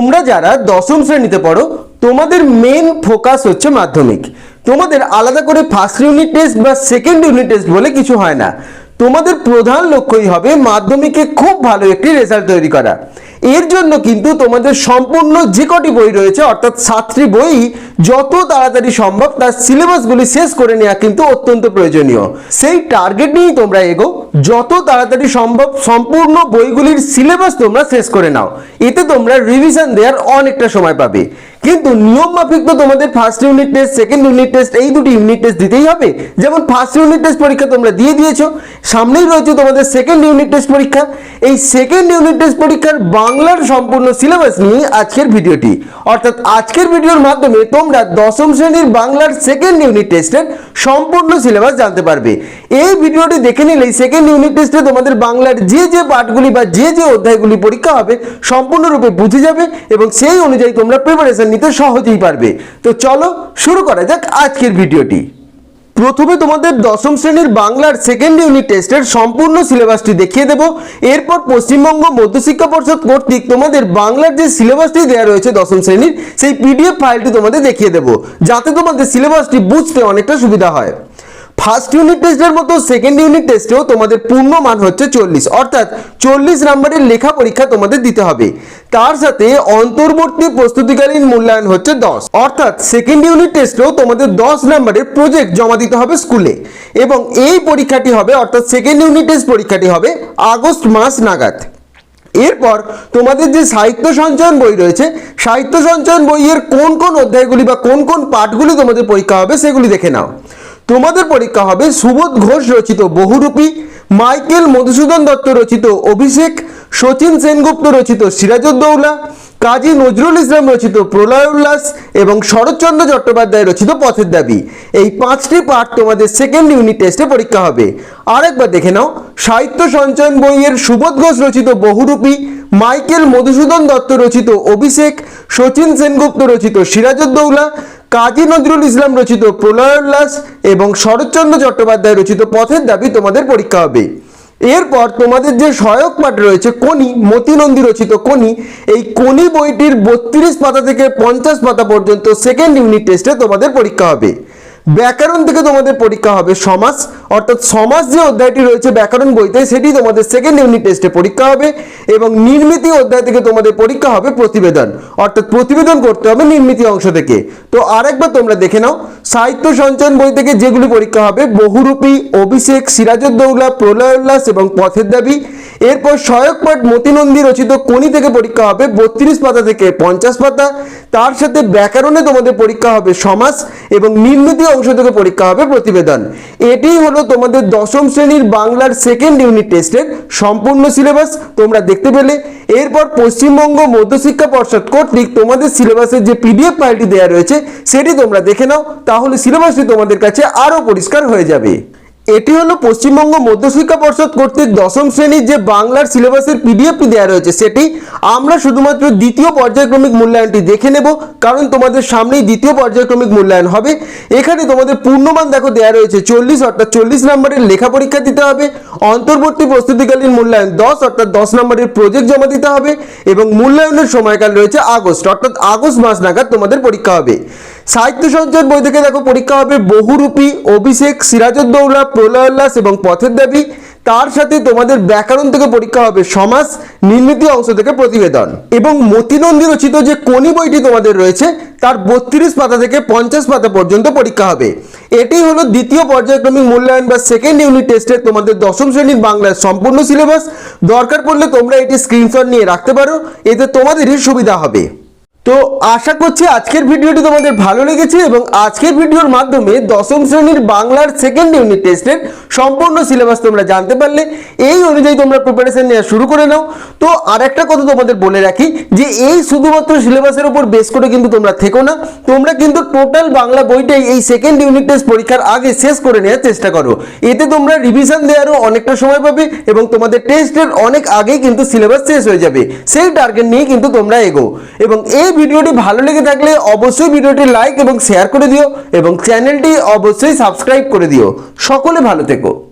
তোমরা যারা দশম শ্রেণীতে পড়ো, তোমাদের মেন ফোকাস হচ্ছে মাধ্যমিক। তোমাদের আলাদা করে ফার্স্ট ইউনিট টেস্ট বা সেকেন্ড ইউনিট টেস্ট বলে কিছু হয় না। তোমাদের প্রধান লক্ষ্যই হবে মাধ্যমিকে খুব ভালো একটি রেজাল্ট তৈরি করা। এর জন্য কিন্তু তোমাদের সম্পূর্ণ যে কটি বই রয়েছে, অর্থাৎ সাতটি বই, যত তাড়াতাড়ি সম্ভব তার সিলেবাসগুলি শেষ করে নেওয়া কিন্তু অত্যন্ত প্রয়োজনীয়। সেই টার্গেট নিয়েই তোমরা এগো। যত তাড়াতাড়ি সম্ভব সম্পূর্ণ বইগুলির সিলেবাস তোমরা শেষ করে নাও। এতে তোমরা রিভিশন দেওয়ার অনেকটা সময় পাবে। কিন্তু নিয়ম মাফিক তো তোমাদের first unit test second unit test এই দুটি ইউনিট টেস্ট দিতেই হবে। যেমন ফার্স্ট ইউনিট টেস্ট পরীক্ষা তোমরা দিয়ে দিয়েছ, সামনেই রয়েছে তোমাদের সেকেন্ড ইউনিট টেস্ট পরীক্ষা। এই সেকেন্ড ইউনিট টেস্ট পরীক্ষার বাংলার সম্পূর্ণ সিলেবাস নিয়ে আজকের ভিডিওটি। অর্থাৎ আজকের ভিডিওর মাধ্যমে তোমরা দশম শ্রেণির বাংলার সেকেন্ড ইউনিট টেস্টের সম্পূর্ণ সিলেবাস জানতে পারবে। এই ভিডিওটি দেখে নিলেই সেকেন্ড ইউনিট টেস্টে তোমাদের বাংলার যে যে পাঠগুলি বা যে যে অধ্যায়গুলি পরীক্ষা হবে সম্পূর্ণরূপে বুঝে যাবে এবং সেই অনুযায়ী তোমরা প্রিপারেশন নিতে সহজেই পারবে। তো চলো শুরু করা যাক আজকের ভিডিওটি। প্রথমে তোমাদের দশম শ্রেণির বাংলার সেকেন্ড ইউনিট টেস্টের সম্পূর্ণ সিলেবাসটি দেখিয়ে দেব। এরপর পশ্চিমবঙ্গ মধ্যশিক্ষা পর্ষদ কর্তৃক তোমাদের বাংলার যে সিলেবাসটি দেওয়া রয়েছে দশম শ্রেণির, সেই পিডিএফ ফাইলটি তোমাদের দেখিয়ে দেব। যাতে তোমাদের সিলেবাসটি বুঝতে অনেকটা সুবিধা হয়। ফার্স্ট ইউনিট টেস্টের মতো সেকেন্ড ইউনিট টেস্টেও তোমাদের পূর্ণ মান হচ্ছে চল্লিশ। অর্থাৎ চল্লিশ নাম্বারের লেখা পরীক্ষা তোমাদের দিতে হবে। তার সাথে অন্তর্বর্তী প্রস্তুতিকালীন মূল্যায়ন হচ্ছে দশ। অর্থাৎ সেকেন্ড ইউনিট টেস্টেও তোমাদের দশ নাম্বারের প্রজেক্ট জমা দিতে হবে স্কুলে এবং এই পরীক্ষাটি হবে, অর্থাৎ সেকেন্ড ইউনিট টেস্ট পরীক্ষাটি হবে আগস্ট মাস নাগাদ। এরপর তোমাদের যে সাহিত্য সঞ্চয়ন বই রয়েছে, সাহিত্য সঞ্চয়ন বইয়ের কোন কোন অধ্যায়গুলি বা কোন কোন পাঠগুলি তোমাদের পরীক্ষা হবে সেগুলি দেখে নাও। তোমাদের পরীক্ষা হবে সুবোধ ঘোষ রচিত বহুরূপী, মাইকেল মধুসূদন দত্ত রচিত অভিষেক শচীন সেনগুপ্ত রচিত সিরাজউদ্দৌলা, কাজী নজরুল ইসলাম রচিত প্রলয় উল্লাস এবং শরৎচন্দ্র চট্টোপাধ্যায় রচিত পথের দাবি। এই পাঁচটি পাঠ তোমাদের সেকেন্ড ইউনিট টেস্টে পরীক্ষা হবে। আরেকবার দেখে নাও, সাহিত্য সঞ্চয়ন বইয়ের সুবোধ ঘোষ রচিত বহুরূপী, মাইকেল মধুসূদন দত্ত রচিত অভিষেক শচীন সেনগুপ্ত রচিত সিরাজউদ্দৌলা কাজী নজরুল ইসলাম রচিত প্রলয়োল্লাস এবং শরৎচন্দ্র চট্টোপাধ্যায় রচিত পথের দাবি তোমাদের পরীক্ষা হবে। এরপর তোমাদের যে সহায়ক পাঠ রয়েছে কোনি মতিনন্দী রচিত কোনি এই কোনি বইটির বত্রিশ পাতা থেকে পঞ্চাশ পাতা পর্যন্ত সেকেন্ড ইউনিট টেস্টে তোমাদের পরীক্ষা হবে। ব্যাকরণ থেকে তোমাদের পরীক্ষা হবে সমাজ অর্থাৎ সমাজ যে অধ্যায়টি রয়েছে ব্যাকরণ বইতে, সেটি তোমাদের সেকেন্ড ইউনিট টেস্টে পরীক্ষা হবে এবং নির্মিতি অধ্যায় থেকে তোমাদের পরীক্ষা হবে প্রতিবেদন। অর্থাৎ প্রতিবেদন করতে হবে নির্মিতি অংশ থেকে। তো আরেকবার তোমরা দেখে নাও, সাহিত্য সঞ্চয়ন বই থেকে যেগুলি পরীক্ষা হবে, বহুরূপী অভিষেক সিরাজউদ্দৌলা প্রলয় উল্লাস এবং পথের দাবি। এরপর সহায়ক পাঠ মতিনন্দী রচিত কোনি থেকে পরীক্ষা হবে, বত্রিশ পাতা থেকে পঞ্চাশ পাতা। তার সাথে ব্যাকরণে তোমাদের পরীক্ষা হবে সমাস এবং নির্মিতি অংশ থেকে পরীক্ষা হবে প্রতিবেদন। এটি হলো তোমাদের দশম শ্রেণির বাংলার সেকেন্ড ইউনিট টেস্টের সম্পূর্ণ সিলেবাস তোমরা দেখতে পেলে। এরপর পশ্চিমবঙ্গ মধ্যশিক্ষা পর্ষদ কর্তৃক তোমাদের সিলেবাসের যে পিডিএফ ফাইলটি দেওয়া রয়েছে, সেটি তোমরা দেখে নাও, তাহলে সিলেবাসটি তোমাদের কাছে আরও পরিষ্কার হয়ে যাবে। এটি হলো পশ্চিমবঙ্গ মধ্যশিক্ষা পর্ষদ কর্তৃক দশম শ্রেণির যে বাংলার সিলেবাসের পিডিএফটি দেওয়া রয়েছে, সেটি আমরা শুধুমাত্র দ্বিতীয় পর্যায়ক্রমিক মূল্যায়নটি দেখে নেব, কারণ তোমাদের সামনেই দ্বিতীয় পর্যায়ক্রমিক মূল্যায়ন হবে। এখানে তোমাদের পূর্ণমান দেখো দেওয়া রয়েছে, চল্লিশ অর্থাৎ চল্লিশ নম্বরের লেখা পরীক্ষা দিতে হবে, অন্তর্বর্তী প্রস্তুতিকালীন মূল্যায়ন দশ অর্থাৎ দশ নম্বরের প্রজেক্ট জমা দিতে হবে, এবং মূল্যায়নের সময়কাল রয়েছে আগস্ট, অর্থাৎ আগস্ট মাস নাগাদ তোমাদের পরীক্ষা হবে। সাহিত্য সঞ্চয় বই থেকে দেখো, পরীক্ষা হবে বহুরূপী অভিষেক সিরাজউদ্দৌলা প্রলয় উল্লাস এবং পথের দাবি। তার সাথে তোমাদের ব্যাকরণ থেকে পরীক্ষা হবে সমাজ নির্মিতি অংশ থেকে প্রতিবেদন। এবং মতিনন্দী রচিত যে কোনি বইটি তোমাদের রয়েছে, তার বত্রিশ পাতা থেকে পঞ্চাশ পাতা পর্যন্ত পরীক্ষা হবে। এটি হলো দ্বিতীয় পর্যায়ক্রমিক মূল্যায়ন বা সেকেন্ড ইউনিট টেস্টে তোমাদের দশম শ্রেণির বাংলার সম্পূর্ণ সিলেবাস দরকার পড়লে তোমরা এটি স্ক্রিনশট নিয়ে রাখতে পারো, এতে তোমাদেরই সুবিধা হবে। তো আশা করছি আজকের ভিডিওটি তোমাদের ভালো লেগেছে এবং আজকের ভিডিওর মাধ্যমে দশম শ্রেণির বাংলার সেকেন্ড ইউনিট টেস্টের সম্পূর্ণ সিলেবাস তোমরা জানতে পারলে। এই অনুযায়ী তোমরা প্রিপারেশন নেওয়া শুরু করে নাও। তো আর একটা কথা তোমাদের বলে রাখি যে এই শুধুমাত্র সিলেবাসের উপর বেস করে কিন্তু তোমরা থেকো না। তোমরা কিন্তু টোটাল বাংলা বইটাই এই সেকেন্ড ইউনিট টেস্ট পরীক্ষার আগে শেষ করে নেওয়ার চেষ্টা করো। এতে তোমরা রিভিশন দেওয়ারও অনেকটা সময় পাবে এবং তোমাদের টেস্টের অনেক আগেই কিন্তু সিলেবাস শেষ হয়ে যাবে। সেই টার্গেট নিয়ে কিন্তু তোমরা এগো। এবং এই ভিডিওটি ভালো লেগে থাকলে অবশ্যই ভিডিওটি লাইক এবং শেয়ার করে দিও এবং চ্যানেলটি অবশ্যই সাবস্ক্রাইব করে দিও। সকলে ভালো থেকো।